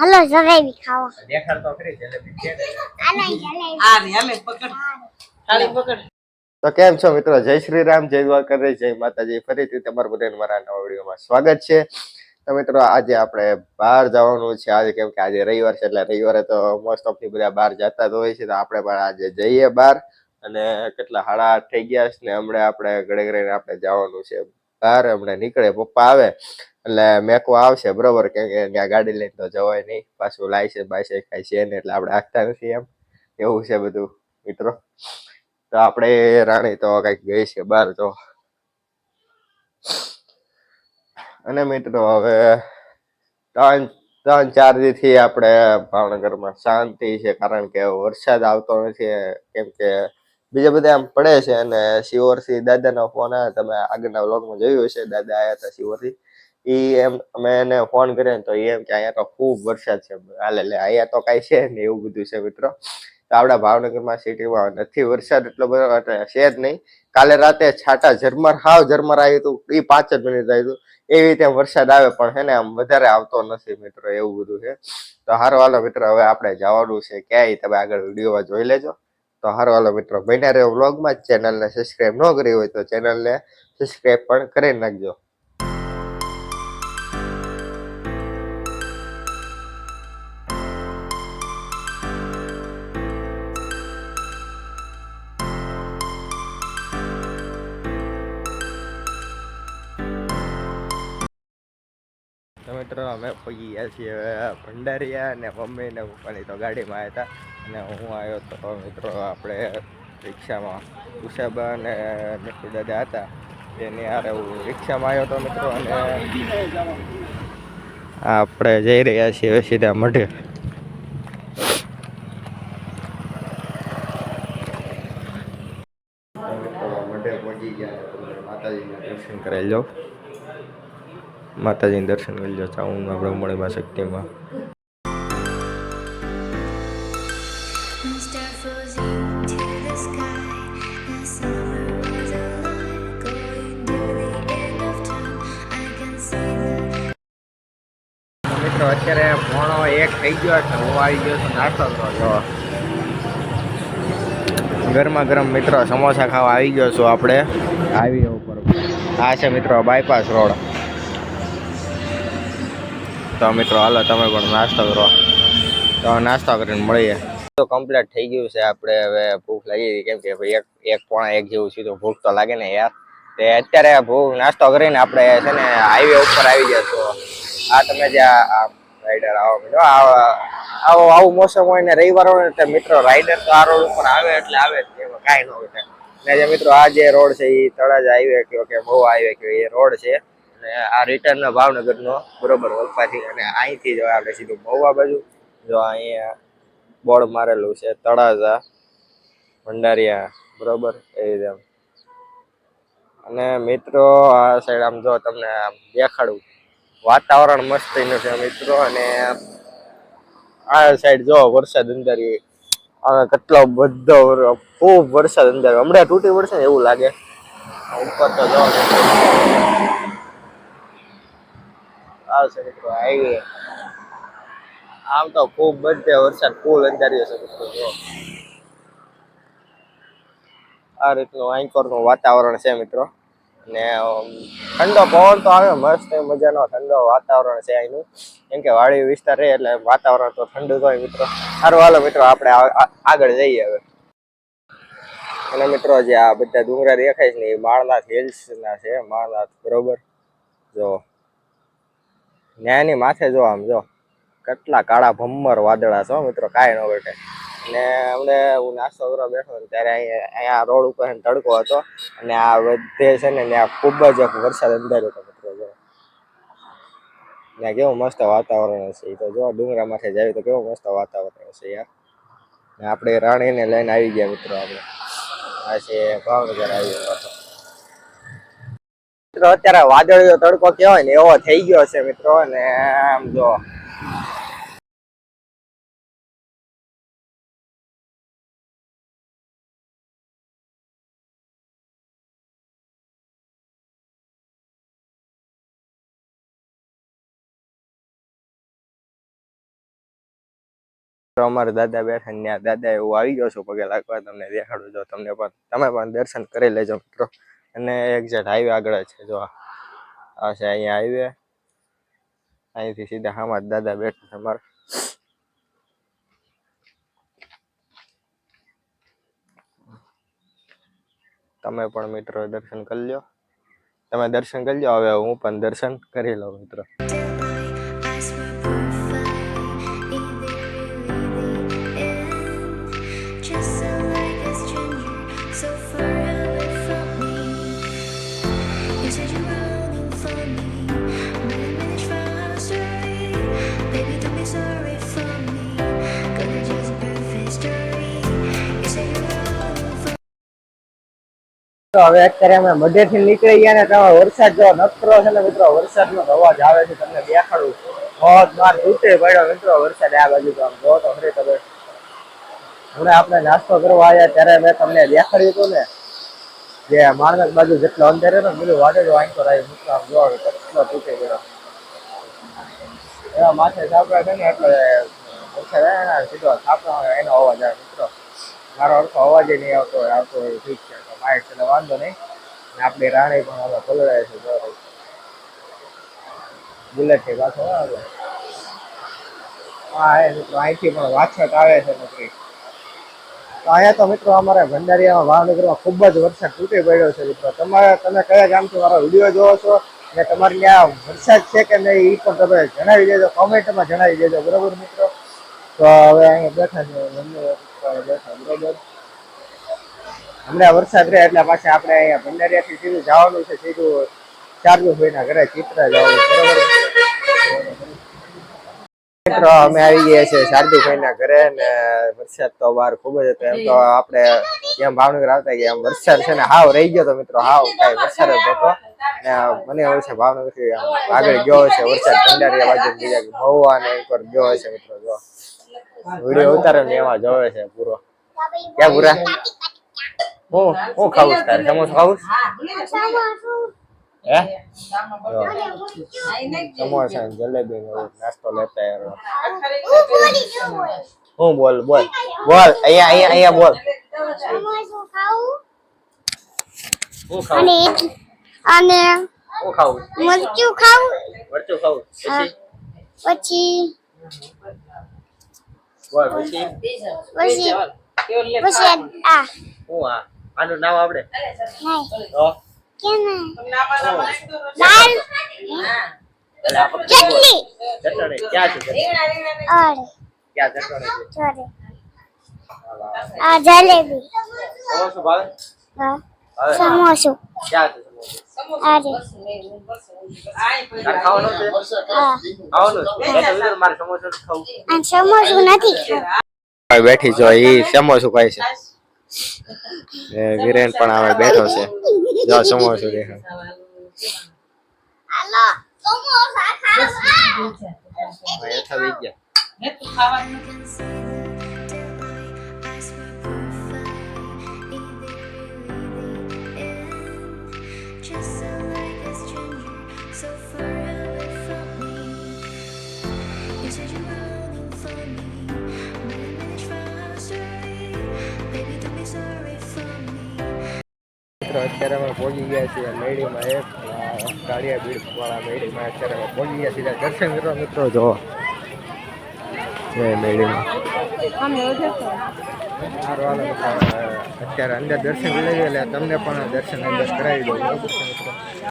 Hello jalebi ખાવા. દેખાડ તો ખરી જલેબી છે આલે જલેબી. આ રે આલે પકડ. ખાલી પકડ. તો કેમ છો મિત્રો? જય શ્રી રામ જય દ્વારકા જય માતાજી. ફરીથી તમારું બધાને મારા નવા વિડીયોમાં સ્વાગત છે. તો મિત્રો આજે આપણે બહાર જવાનું છે. આજે કેમ કે આજે રવિવાર છે એટલે રવિવારે તો મોસ્ટ ઓફની બધા બહાર જતા જ હોય છે. તો આપણે પણ આજે જઈએ બહાર. અને કેટલા હાડા આઠ થઈ ગયા છે ને હમણાં આપણે ઘડે ઘડીને આપણે જવાનું છે. બહાર હમણાં નીકળે, પપ્પા આવે, એટલે મેકો આવશે, બરોબર? કે ત્યાં ગાડી લઈને તો જવાય નહીં, પાછું લાયસન્સ બાયસન્સ કાંઈ છે ને એટલે આપણે આગતા નથી એમ. એવું છે બધું, મિત્રો. તો આપણે રાણી તો કંઈક ગઈ છે બહાર તો. અને મિત્રો, હવે ત્રણ ત્રણ, ચારથી આપણે ભાવનગરમાં શાંતિ છે, કારણ કે વરસાદ આવતો નથી, કેમ કે બીજા બધા આમ પડે છે અને શિવરથી દાદાનો ફોન આવ્યો તમે આગળના વ્લોગમાં જોયું હશે, દાદા આવ્યા હતા શિવરથી એ એમ, અમે એને ફોન કર્યો ને તો એ એમ કે અહીંયા તો ખૂબ વરસાદ છે. હાલે એટલે અહીંયા તો કાંઈ છે ને એવું બધું છે મિત્રો. તો આપણા ભાવનગરમાં સિટીમાં નથી વરસાદ એટલો બધો છે જ નહીં. કાલે રાતે છાટા ઝરમર, હાવ ઝરમર આવ્યું હતું એ પાંચ જ મિનિટ આવ્યું હતું એવી રીતે વરસાદ આવે પણ છે ને આમ વધારે આવતો નથી મિત્રો એવું બધું છે. તો હારો, હાલો મિત્રો, હવે આપણે જવાનું છે. ક્યાંય તમે આગળ વિડીયોમાં જોઈ લેજો. તો હારો, હાલો મિત્રો, બન્યા રહ્યો વ્લોગમાં ચેનલને સબસ્ક્રાઈબ ન કરી હોય તો ચેનલને સબસ્ક્રાઈબ પણ કરી નાખજો. મિત્રો, અમે પહોંચી ગયા છીએ ભંડારીયા અને મમ્મી ને પપ્પાની તો ગાડીમાં આવ્યા હતા. અને હું આવ્યો તો મિત્રો આપણે રિક્ષામાં ઉષાબા અને મિત્રો દાદા હતા. એની હારે હું રિક્ષામાં આવ્યો તો મિત્રો અને આપણે જઈ રહ્યા છીએ સીધા મઢે. દર્શન કરાવી લો. માતાજીના દર્શન કરી લો. ચાઉના બ્રહ્મણીમાં શક્તિમાં. મિત્રો અત્યારે પોણો એક થઈ ગયો છે હું આવી ગયો છું નાસ્તો કરો ગરમા ગરમ મિત્રો સમોસા ખાવા આવી ગયો છું આપણે. આવી ઉપર. આ છે મિત્રો બાયપાસ રોડ. તો મિત્રો હાલો તમે પણ નાસ્તો કરો. તો નાસ્તો કરીને મળીએ. તો કમ્પ્લીટ થઈ ગયું છે આપણે હવે ભૂખ લાગી કેમ કે ભાઈ એક એક પોણા એક જેવું સીધું ભૂખ તો લાગે ને યાર. તે અત્યારે ભૂખ નાસ્તો કરીને આપણે છે ને હાઈવે ઉપર આવી ગયા તો આ તમે જે આ રાઈડર આવો મિત્રો આવો આવું મોસમ હોય ને રવિવાર હોય ને મિત્રો રાઈડર તો આ રોડ ઉપર આવે એટલે આવે જ એમાં કાંઈ ન હોય. ને જે મિત્રો આ જે રોડ છે એ તળાજ હાઈવે કયો કે બહુ હાઈવે કયો, એ રોડ છે. અને આ રિટર્ન ભાવનગરનો બરોબર ઓલપાથી અને અહીંથી જો આપણે સીધું મહુવા બાજુ, જો અહીંયા બોર્ડ મારેલું છે તળાજા, ભંડારિયા, બરોબર? એ રીતે અને મિત્રો આ સાઈડ આમ જો તમને દેખાડું વાતાવરણ મસ્ત એનું છે મિત્રો. અને આ સાઈડ જો વરસાદ અંધારી હવે કેટલો બધો ખૂબ વરસાદ અંધારી હમણાં તૂટી પડશે ને એવું લાગે. ઉપર તો જો આ છે મિત્રો હાઈવે આમ તો ખૂબ બધે વરસાદ, ફૂલ અંધાર્યો છે મિત્રો, જો. આ રીતનું આંકોરનું વાતાવરણ છે મિત્રો. ને ઠંડો પવન તો આવે, મસ્ત મજાનો ઠંડો વાતાવરણ છે અહીંનું કેમ કે વાડી વિસ્તાર રહે એટલે વાતાવરણ તો ઠંડુ જ હોય મિત્રો. સારું, હાલો મિત્રો, આપણે આગળ જઈએ હવે. અને મિત્રો, જે આ બધા ડુંગરા દેખાય છે ને, એ માળનાથ હિલ્સના છે, માળનાથ, બરોબર? જો. ન્યાયની માથે જો આમ, જો. કેટલા કાળા ભમ્મર વાદળા છે મિત્રો, કાંઈ ન ઘટે ને અમને હું નાસ્તો કરવા બેઠો ને ત્યારે અહીંયા રોડ ઉપર તડકો હતો અને આ બધે છે ને ત્યાં ખૂબ જ વરસાદ અંધાર્યો હતો મિત્રો જો. ત્યાં કેવું મસ્ત વાતાવરણ હશે તો જો ડુંગરા માથે જાય તો કેવું મસ્ત વાતાવરણ હશે યાર. ને આપણે રાણીને લઈને આવી ગયા મિત્રો આપણે. આ છે ભાવનગર આવી મિત્રો, અત્યારે વાદળીયો તડકો કહેવાય ને એવો થઈ ગયો છે મિત્રો, અને આમ જો તો અમારા દાદા બેઠા ને ત્યાં દાદા એવું આવી ગયો છું પગે લાગવા, તમને દેખાડું જો, તમને પણ, તમે પણ દર્શન કરી લેજો મિત્રો. અને એક્ઝેક્ટ હાઈવે આગળ છે, જો આ છે અહીંયા હાઈવે અહીંથી સીધા હામાં દાદા બેઠા છે અમારા. તમે પણ મિત્રો દર્શન કરી લ્યો. તમે દર્શન કરી લો હવે હું પણ દર્શન કરી લઉં મિત્રો. તો હવે અત્યારે અમે મઢેથી નીકળી ગયા ને તમે વરસાદ જો નકરો છે ને મિત્રો, વરસાદનો નો અવાજ આવે છે, તમને દેખાડું. બહુ માર તૂટે પડ્યો મિત્રો વરસાદ આ બાજુ તો. આમ જો તો ખરી તમે હમણાં આપણે નાસ્તો કરવા આવ્યા ત્યારે મેં તમને દેખાડ્યું હતું ને, જે માણસ બાજુ જેટલો અંદર ને, બધું વાદળ વાંચતો રહ્યું મિત્રો, આમ જો કેટલો તૂટે ગયો એવા માથે સાપડા છે ને, એટલે વરસાદ સીધો સાપડા એનો અવાજ આવે, મિત્રો. મારો અર્થ અવાજ નહીં આવતો હોય આવતો હોય ઠીક છે, તો માઇક એટલે વાંધો નહીં. ને આપણી રાણી પણ હવે પલળાય છે, બરાબર. બુલેટ છે પાછો, હા એ મિત્રો, અહીંથી પણ વાછટ આવે છે, નોકરી. તો અહીંયા તો મિત્રો, અમારે ભંડારીયામાં ભાવનગરમાં ખૂબ જ વરસાદ તૂટી પડ્યો છે, મિત્રો. તમારે, તમે કયા ગામથી મારો વીડિયો જોવો છો? ને તમારે ત્યાં વરસાદ છે કે નહીં એ પણ તમે જણાવી દેજો કોમેન્ટમાં જણાવી દેજો, બરોબર, મિત્રો? તો હવે અહીંયા બેઠા છે હમણાં વરસાદ રહે એટલે પાછા આપણે અહીંયા ભંડારીયાથી સીધું જવાનું છે, સીધું ચાર્જુ ભાઈના ઘરે ચિત્ર જવાનું બરોબર? તો બહાર ખૂબ હતો. એમ તો આપણે એમ ભાવનગર આવતા ગયા વરસાદ છે ને હાવ રહી ગયો તો મિત્રો, હાવ કાંઈ વરસાદ જ હતો મને એવું છે ભાવનગર આગળ ગયો છે વરસાદ ભંડારીયા બાજુ બીજા મહુવા ને એક ગયો છે મિત્રો, જો. વીડિયો ઉતારે ને એમાં જોવે છે પૂરો. ક્યાં પૂરા? હું? હું ખાવું છું તારે? સમોસા ખાવું હે જો, સમોસા જલેબી ને નાસ્તો લેતા યાર હું બોલ બોલ બોલ. અહીંયા અહીંયા અહીંયા બોલ. સમોસું ખાવું હું ખાવું અને અને હું ખાવું મરચું ખાવું મરચું ખાવું પછી? પછી બોલ પછી? પછી? પછી? આ હું આ? આનું નામ આપણે નહીં. તો? કેમ. ચટણી. ચટણી. ક્યાં છે ક્યાં ચટણી ચોરે. આ જલેબી. ભાવે? હા. સમોસું. ક્યાં છે? સમોસું સમોસું સમોસું બેઠી છો એ સમોસું ખાય છે. એ વિરેન પણ આવે બેઠો છે. જો સમોસું હાલો સમોસા ખાવા. વી ગયા હે તું ખાવાનું મિત્રો અત્યારે અમે પહોંચી ગયા છીએ મેડીમાં એક કાળિયા બીડ વાળા મેડીમાં અત્યારે અમે પહોંચી ગયા છીએ. દર્શન કરવા મિત્રો જો. જય અત્યારે અંદર દર્શન લઈ ગયા તમને પણ દર્શન અંદર કરાવી દઉં. મિત્રો?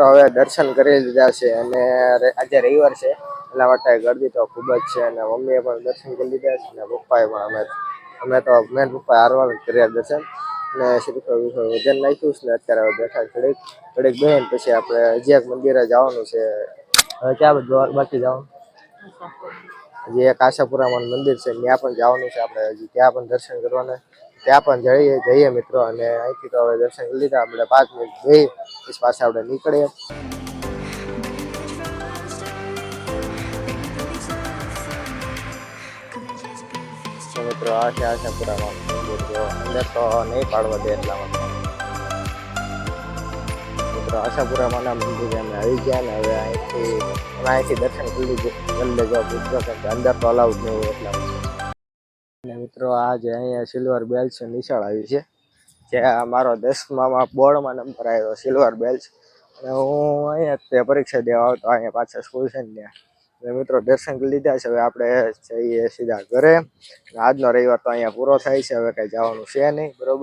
મિત્રો હવે દર્શન કરી લીધા છે અને આજે રવિવાર છે. એટલા માટે ગરદી તો ખૂબ જ છે અને મમ્મીએ પણ દર્શન કરી લીધા છે અને પપ્પાએ પણ અમે અમે તો મેન પપ્પા હારવાર કર્યા દર્શન. અને શ્રી વજન નાખ્યું છે ને અત્યારે હવે બેઠા થોડીક થોડીક બેન પછી આપણે હજી એક મંદિરે જવાનું છે. હવે ક્યાં બધું બાકી જવાનું? હજી એક આશાપુરામાં મંદિર છે, ત્યાં પણ જવાનું છે આપણે હજી. ત્યાં પણ દર્શન કરવાના. ત્યાં પણ જઈએ જઈએ મિત્રો. અને અહીંથી તો હવે દર્શન લીધા. આપણે પાંચ મિનિટ જઈ એ પાસે આપણે નીકળીએ. મિત્રો, આ છે આ અંદર તો નહીં પાડવા દે એટલા માટે. મિત્રો આશાપુરામાંના મંદિરે. અમે આવી ગયા ને હવે અહીંથી અહીંથી દર્શન ખુલ્લી કરી લેજો મિત્રો કે અંદર તો અલાઉડ નહીં એટલા માટે. અને મિત્રો આજે અહીંયા સિલ્વર બેલ્સ નિશાળ આવી છે. જે મારો દસમામાં બોર્ડમાં નંબર આવ્યો સિલ્વર બેલ્સ અને હું અહીંયા તે પરીક્ષા દેવા આવતો, અહીંયા પાછા સ્કૂલ છે ને ત્યાં. મિત્રો, દર્શન લીધા છે, હવે આપણે જઈએ સીધા ઘરે. આજનો રવિવાર તો અહીંયા પૂરો થાય છે, હવે કંઈ જવાનું છે નહીં, બરોબર?